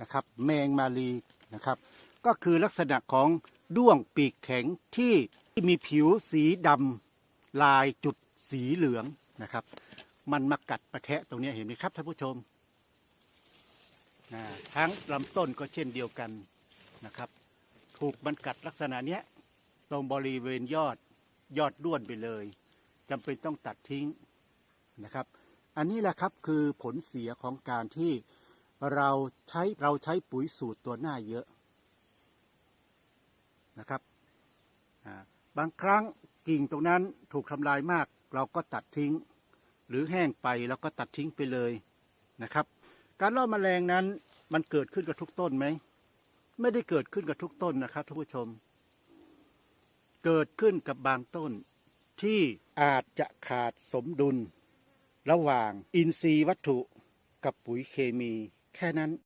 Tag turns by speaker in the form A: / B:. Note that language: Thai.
A: นะครับ แมงมารีนะครับ ก็คือลักษณะของด้วงปีกแข็งที่มีผิวสีดำลายจุดสีเหลืองนะครับ มันมากัดประแทะตรงนี้เห็นไหมครับท่านผู้ชมนะทั้งลำต้นก็เช่นเดียวกันนะครับ ถูกมันกัดลักษณะเนี้ยตรงบริเวณยอดยอดด้วนไปเลยจำเป็นต้องตัดทิ้งนะครับ อันนี้แหละครับคือผลเสียของการที่ เราใช้เราใช้ปุ๋ยสูตรตัวหน้าเยอะนะครับบางครั้งกิ่งตรงนั้นถูกทำลายมาก เราก็ตัดทิ้ง หรือแห้งไปเราก็ตัดทิ้งไปเลยนะครับ การล่อแมลงนั้นมันเกิดขึ้นกับทุกต้นไหมไม่ได้เกิดขึ้นกับทุกต้นนะครับท่านผู้ชม เกิดขึ้นกับบางต้น ที่อาจจะขาดสมดุล ระหว่างอินทรีย์วัตถุกับปุ๋ยเคมี แค่นั้น